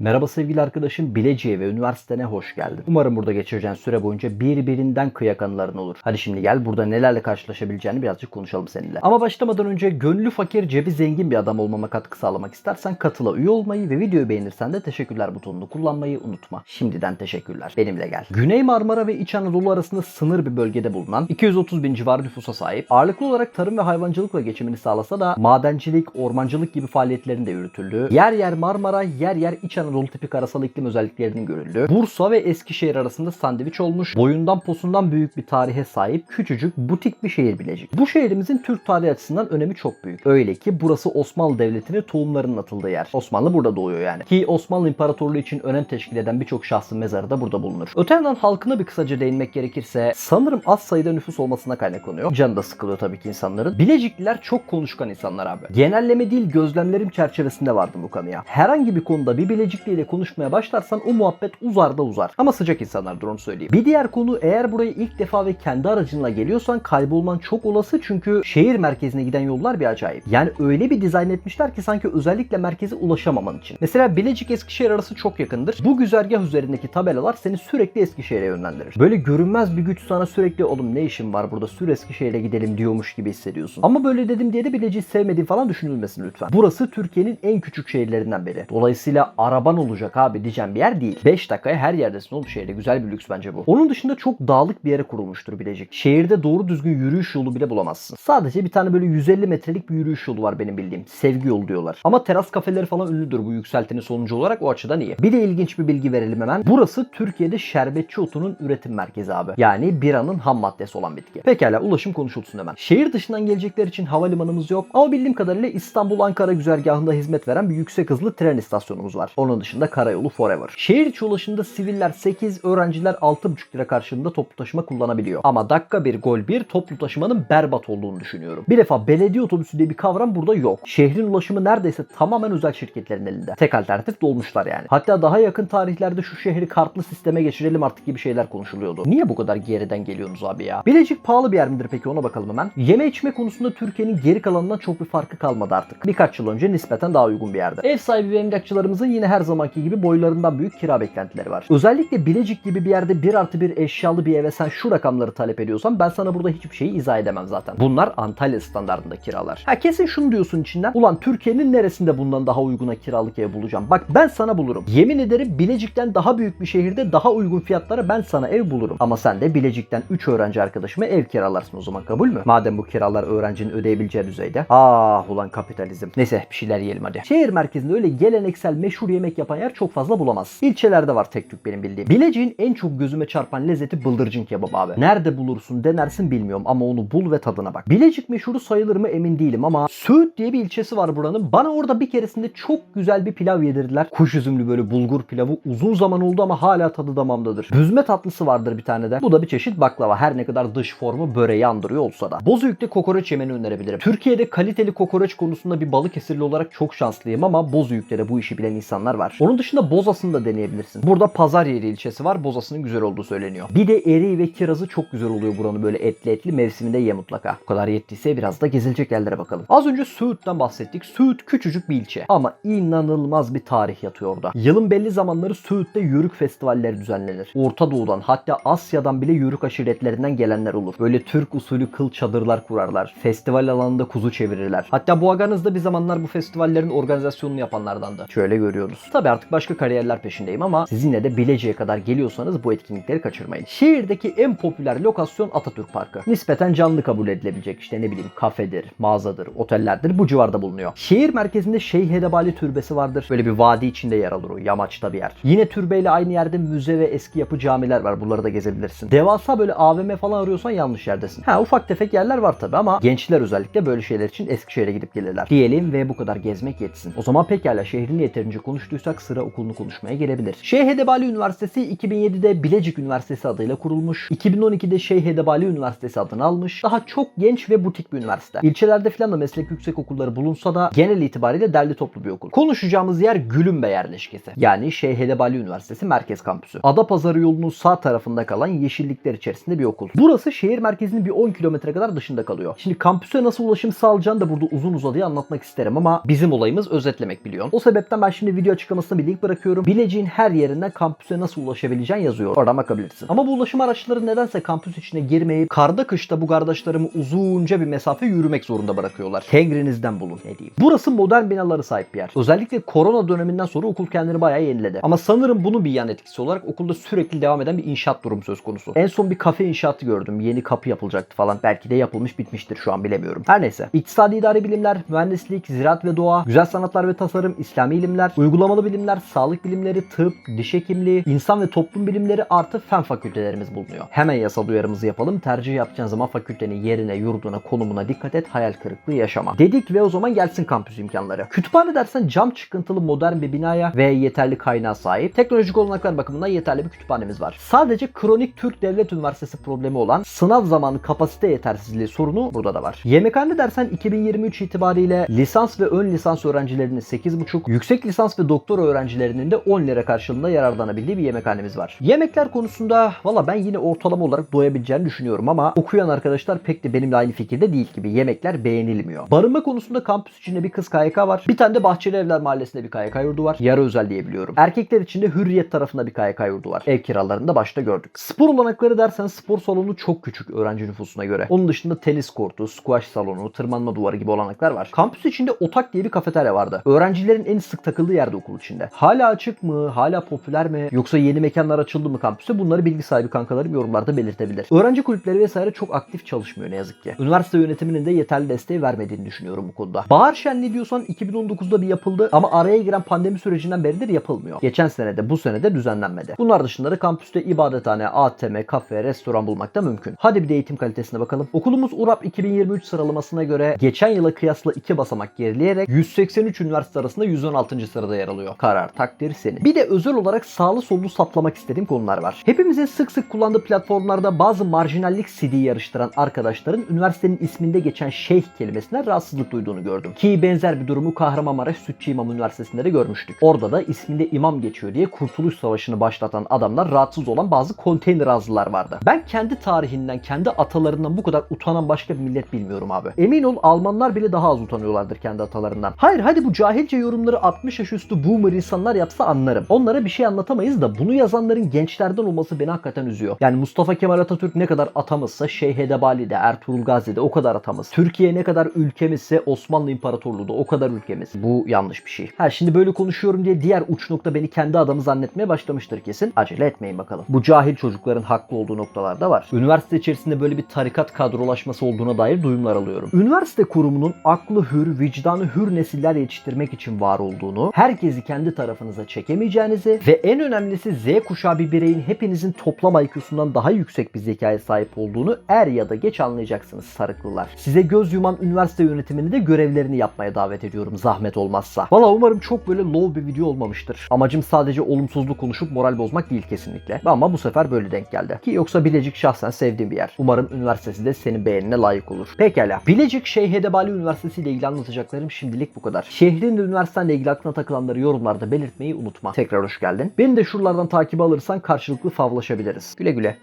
Merhaba sevgili arkadaşım Bilecik'e ve üniversitene hoş geldin. Umarım burada geçireceğin süre boyunca birbirinden kıyak anıların olur. Hadi şimdi gel burada nelerle karşılaşabileceğini birazcık konuşalım seninle. Ama başlamadan önce gönlü fakir cebi zengin bir adam olmama katkı sağlamak istersen katıla üye olmayı ve videoyu beğenirsen de teşekkürler butonunu kullanmayı unutma. Şimdiden teşekkürler. Benimle gel. Güney Marmara ve İç Anadolu arasında sınır bir bölgede bulunan 230 bin civarı nüfusa sahip ağırlıklı olarak tarım ve hayvancılıkla geçimini sağlasa da madencilik, ormancılık gibi faaliyetlerin de yürütüldüğü, yer yer Marmara, yer yer İç Anadolu tipi karasal iklim özelliklerinin görüldüğü, Bursa ve Eskişehir arasında sandviç olmuş, boyundan posundan büyük bir tarihe sahip küçücük butik bir şehir Bilecik. Bu şehrimizin Türk tarihi açısından önemi çok büyük. Öyle ki burası Osmanlı Devleti'nin tohumlarının atıldığı yer. Osmanlı burada doğuyor yani. Ki Osmanlı İmparatorluğu için önem teşkil eden birçok şahsın mezarı da burada bulunur. Öte yandan halkına bir kısaca değinmek gerekirse sanırım az sayıda nüfus olmasına kaynaklanıyor. Canı da sıkılıyor tabii ki insanların. Bilecikliler çok konuşkan insanlar abi. Genelleme değil gözlemlerim çerçevesinde vardım bu kanıya. Herhangi bir konuda bir Bilecikliyle konuşmaya başlarsan o muhabbet uzar da uzar. Ama sıcak insanlardır onu söyleyeyim. Bir diğer konu eğer buraya ilk defa ve kendi aracınla geliyorsan kaybolman çok olası çünkü şehir merkezine giden yollar bir acayip. Yani öyle bir dizayn etmişler ki sanki özellikle merkeze ulaşamaman için. Mesela Bilecik Eskişehir arası çok yakındır. Bu güzergah üzerindeki tabelalar seni sürekli Eskişehir'e yönlendirir. Böyle görünmez bir güç sana sürekli oğlum ne işin var burada sür Eskişehir'e gidelim diyormuş gibi hissediyorsun. Ama böyle dedim diye de Bilecik'i sevmediğin falan düşünülmesin lütfen. Burası Türkiye'nin en küçük şehirlerinden biri. Dolayısıyla araban olacak abi diyeceğim bir yer değil. 5 dakikaya her yerdesin oğlum şehirde. Güzel bir lüks bence bu. Onun dışında çok dağlık bir yere kurulmuştur Bilecik. Şehirde doğru düzgün yürüyüş yolu bile bulamazsın. Sadece bir tane böyle 150 metrelik bir yürüyüş yolu var benim bildiğim. Sevgi yolu diyorlar. Ama teras kafeleri falan ünlüdür bu yükseltinin sonucu olarak o açıdan iyi. Bir de ilginç bir bilgi verelim hemen. Burası Türkiye'de şerbetçi otunun üretim merkezi abi. Yani biranın ham maddesi olan bitki. Pekala ulaşım konuşulsun hemen. Şehir dışından gelecekler için havalimanımız yok ama bildiğim kadarıyla İstanbul-Ankara güzergahında hizmet veren bir yüksek hızlı tren istasyonumuz var. Onun dışında karayolu forever. Şehir içi ulaşımda siviller 8, öğrenciler 6,5 lira karşılığında toplu taşıma kullanabiliyor. Ama dakika bir gol bir toplu taşımanın berbat olduğunu düşünüyorum. Bir defa belediye otobüsü diye bir kavram burada yok. Şehrin ulaşımı neredeyse tamamen özel şirketlerin elinde. Tek alternatif dolmuşlar yani. Hatta daha yakın tarihlerde şu şehri kartlı sisteme geçirelim artık gibi şeyler konuşuluyordu. Niye bu kadar geriden geliyorsunuz abi ya? Bilecik pahalı bir yer midir peki ona bakalım hemen. Yeme içme konusunda Türkiye'nin geri kalanından çok bir farkı kalmadı artık. Birkaç yıl önce nispeten daha uygun bir yerde. Ev sahibi ve emlakçılarımızın yine her zamanki gibi boylarından büyük kira beklentileri var. Özellikle Bilecik gibi bir yerde 1 artı 1 eşyalı bir eve sen şu rakamları talep ediyorsan ben sana burada hiçbir şeyi izah edemem zaten. Bunlar Antalya standartında kiralar. Ha kesin şunu diyorsun içinden. Ulan Türkiye'nin neresinde bundan daha uyguna kiralık ev bulacağım? Bak ben sana bulurum. Yemin ederim Bilecik'ten daha büyük bir şehirde daha uygun fiyatlara ben sana ev bulurum. Ama sen de Bilecik'ten 3 öğrenci arkadaşıma ev kiralarsın o zaman kabul mü? Madem bu kiralar öğrencinin ödeyebileceği düzeyde. Ah ulan kapitalizm. Neyse bir şeyler yiyelim hadi. Şehir merkezinde öyle geleneksel meşhur yemek yapan yer çok fazla bulamaz. İlçelerde var tek tük benim bildiğim. Bilecik'in en çok gözüme çarpan lezzeti bıldırcın kebabı abi. Nerede bulursun denersin bilmiyorum ama onu bul ve tadına bak. Bilecik meşhuru sayılır mı emin değilim ama Söğüt diye bir ilçesi var buranın. Bana orada bir keresinde çok güzel bir pilav yedirdiler. Kuş üzümlü böyle bulgur pilavı. Uzun zaman oldu ama hala tadı damamdadır. Büzme tatlısı vardır bir tane de. Bu da bir çeşit baklava. Her ne kadar dış formu böreği andırıyor olsa da. Bozüyük'te kokoreç yemeni önerebilirim. Türkiye'de kaliteli kokoreç konusunda bir Balıkesirli olarak çok şanslıyım ama Bozüyük'te de bu işi bilen insanlar var. Onun dışında Bozası'nı da deneyebilirsin. Burada Pazar Yeri ilçesi var. Bozası'nın güzel olduğu söyleniyor. Bir de eriği ve kirazı çok güzel oluyor buranın böyle etli etli mevsiminde ye mutlaka. Bu kadar yettiyse biraz da gezilecek yerlere bakalım. Az önce Söğüt'ten bahsettik. Söğüt küçücük bir ilçe ama inanılmaz bir tarih yatıyor orada. Yılın belli zamanları Söğüt'te yörük festivalleri düzenlenir. Orta Doğu'dan hatta Asya'dan bile yörük aşiretlerinden gelenler olur. Böyle Türk usulü kıl çadırlar kurarlar. Festival alanında kuzu çevirirler. Hatta bu aganız da bir zamanlar bu festivallerin organizasyonunu yapanlardandı. Şöyle görüyoruz. Tabi artık başka kariyerler peşindeyim ama siz yine de Bilecik'e kadar geliyorsanız bu etkinlikleri kaçırmayın. Şehirdeki en popüler lokasyon Atatürk Parkı. Nispeten canlı kabul edilebilecek işte ne bileyim kafedir, mağazadır, otellerdir bu civarda bulunuyor. Şehir merkezinde Şeyh Hedebali Türbesi vardır. Böyle bir vadi içinde yer alır o yamaçta bir yer. Yine türbeyle aynı yerde müze ve eski yapı camiler var. Buraları da gezebilirsin. Devasa böyle AVM falan arıyorsan yanlış yerdesin. Ha ufak tefek yerler var tabi ama gençler özellikle böyle şeyler için Eskişehir'e gidip gelirler. Diyelim ve bu kadar gezmek yetsin. O zaman pekala şehrini yeterince konuştuysak sıra okulunu konuşmaya gelebilir. Şeyh Hedebali Üniversitesi 2007'de Bilecik Üniversitesi adıyla kurulmuş. 2012'de Şeyh Hedebali Üniversitesi adını almış. Daha çok genç ve butik bir üniversite. İlçelerde falan da meslek yüksek okulları bulunsa da genel itibariyle derli toplu bir okul. Konuşacağımız yer Gülümbe yerleşkesi. Yani Şeyh Hedebali Üniversitesi merkez kampüsü. Adapazarı yolunun sağ tarafında kalan yeşillikler içerisinde bir okul. Burası şehir merkezinin bir 10 kilometre kadar dışında kalıyor. Şimdi kampüse nasıl ulaşım sağlayacağını da burada uzun uzadıya anlatmak isterim ama bizim olayımız özetlemek biliyorsun. O sebepten ben şimdi video açık açıklamasına bir link bırakıyorum. Bilecik'in her yerinden kampüse nasıl ulaşabileceğin yazıyor. Oradan bakabilirsin. Ama bu ulaşım araçları nedense kampüs içine girmeyip karda kışta bu kardeşlerimi uzunca bir mesafe yürümek zorunda bırakıyorlar. Tengrinizden bulun ne diyeyim. Burası modern binaları sahip bir yer. Özellikle korona döneminden sonra okul kendini bayağı yeniledi. Ama sanırım bunun bir yan etkisi olarak okulda sürekli devam eden bir inşaat durumu söz konusu. En son bir kafe inşaatı gördüm. Yeni kapı yapılacaktı falan. Belki de yapılmış bitmiştir şu an bilemiyorum. Her neyse. İktisadi idari bilimler, mühendislik, ziraat ve doğa, güzel sanatlar ve tasarım, İslami ilimler, uygulamalı bilimler, sağlık bilimleri, tıp, diş hekimliği, insan ve toplum bilimleri artı fen fakültelerimiz bulunuyor. Hemen yasal uyarımızı yapalım. Tercih yapacağın zaman fakültenin yerine, yurduna, konumuna dikkat et. Hayal kırıklığı yaşama. Dedik ve o zaman gelsin kampüs imkanları. Kütüphane dersen cam çıkıntılı modern bir binaya ve yeterli kaynağa sahip. Teknolojik olanaklar bakımından yeterli bir kütüphanemiz var. Sadece kronik Türk Devlet Üniversitesi problemi olan sınav zamanı kapasite yetersizliği sorunu burada da var. Yemekhane dersen 2023 itibariyle lisans ve ön lisans öğrencilerinin 8,5, yüksek lisans ve doktora öğrencilerinin de 10 lira karşılığında yararlanabildiği bir yemekhanemiz var. Yemekler konusunda valla ben yine ortalama olarak doyabileceğini düşünüyorum ama okuyan arkadaşlar pek de benimle aynı fikirde değil gibi. Yemekler beğenilmiyor. Barınma konusunda kampüs içinde bir kız KYK var. Bir tane de Bahçeli Evler Mahallesi'nde bir KYK yurdu var. Yarı özel diyebiliyorum. Erkekler için de Hürriyet tarafında bir KYK yurdu var. Ev kiralarını da başta gördük. Spor olanakları dersen spor salonu çok küçük öğrenci nüfusuna göre. Onun dışında tenis kortu, squash salonu, tırmanma duvarı gibi olanaklar var. Kampüs içinde Otak diye bir kafeterya vardı. Öğrencilerin en sık takıldığı yerde okul içinde. Hala açık mı? Hala popüler mi? Yoksa yeni mekanlar açıldı mı kampüste? Bunları bilgi sahibi kankalarım yorumlarda belirtebilir. Öğrenci kulüpleri vesaire çok aktif çalışmıyor ne yazık ki. Üniversite yönetiminin de yeterli desteği vermediğini düşünüyorum bu konuda. Bahar Şenliği diyorsan 2019'da bir yapıldı ama araya giren pandemi sürecinden beridir yapılmıyor. Geçen sene de bu sene de düzenlenmedi. Bunlar dışında da kampüste ibadethane, ATM, kafe, restoran bulmak da mümkün. Hadi bir de eğitim kalitesine bakalım. Okulumuz URAP 2023 sıralamasına göre geçen yıla kıyasla 2 basamak gerileyerek 183 üniversite arasında 116. sırada yer alıyor. Karar takdir senin. Bir de özel olarak sağlı sollu saplamak istediğim konular var. Hepimizin sık sık kullandığı platformlarda bazı marjinallik CD yarıştıran arkadaşların üniversitenin isminde geçen şeyh kelimesinden rahatsızlık duyduğunu gördüm. Ki benzer bir durumu Kahramanmaraş Sütçü İmam Üniversitesi'nde de görmüştük. Orada da isminde imam geçiyor diye Kurtuluş Savaşı'nı başlatan adamlar rahatsız olan bazı konteyner ağızlılar vardı. Ben kendi tarihinden, kendi atalarından bu kadar utanan başka bir millet bilmiyorum abi. Emin ol Almanlar bile daha az utanıyorlardır kendi atalarından. Hayır hadi bu cahilce yorumları 60 yaş üstü boomer insanlar yapsa anlarım. Onlara bir şey anlatamayız da bunu yazanların gençlerden olması beni hakikaten üzüyor. Yani Mustafa Kemal Atatürk ne kadar atamızsa Şeyh Edebali'de, Ertuğrul Gazi'de o kadar atamız. Türkiye ne kadar ülkemizse Osmanlı İmparatorluğu da o kadar ülkemiz. Bu yanlış bir şey. Ha şimdi böyle konuşuyorum diye diğer uç nokta beni kendi adamı zannetmeye başlamıştır kesin. Acele etmeyin bakalım. Bu cahil çocukların haklı olduğu noktalar da var. Üniversite içerisinde böyle bir tarikat kadrolaşması olduğuna dair duyumlar alıyorum. Üniversite kurumunun aklı hür, vicdanı hür nesiller yetiştirmek için var olduğunu, herkesi kendi tarafınıza çekemeyeceğinizi ve en önemlisi Z kuşağı bir bireyin hepinizin toplam IQ'sundan daha yüksek bir zekaya sahip olduğunu er ya da geç anlayacaksınız sarıklılar. Size göz yuman üniversite yönetimini de görevlerini yapmaya davet ediyorum zahmet olmazsa. Valla umarım çok böyle low bir video olmamıştır. Amacım sadece olumsuzluk konuşup moral bozmak değil kesinlikle. Ama bu sefer böyle denk geldi. Ki yoksa Bilecik şahsen sevdiğim bir yer. Umarım üniversitesi de senin beğenine layık olur. Pekala. Bilecik Şeyh Edebali Üniversitesi ile ilgili anlatacaklarım şimdilik bu kadar. Şehrin de üniversitenle ilgili aklına takılanları yorumlarda belirtmeyi unutma. Tekrar hoş geldin. Beni de şuralardan takip alırsan karşılıklı favlaşabiliriz. Güle güle.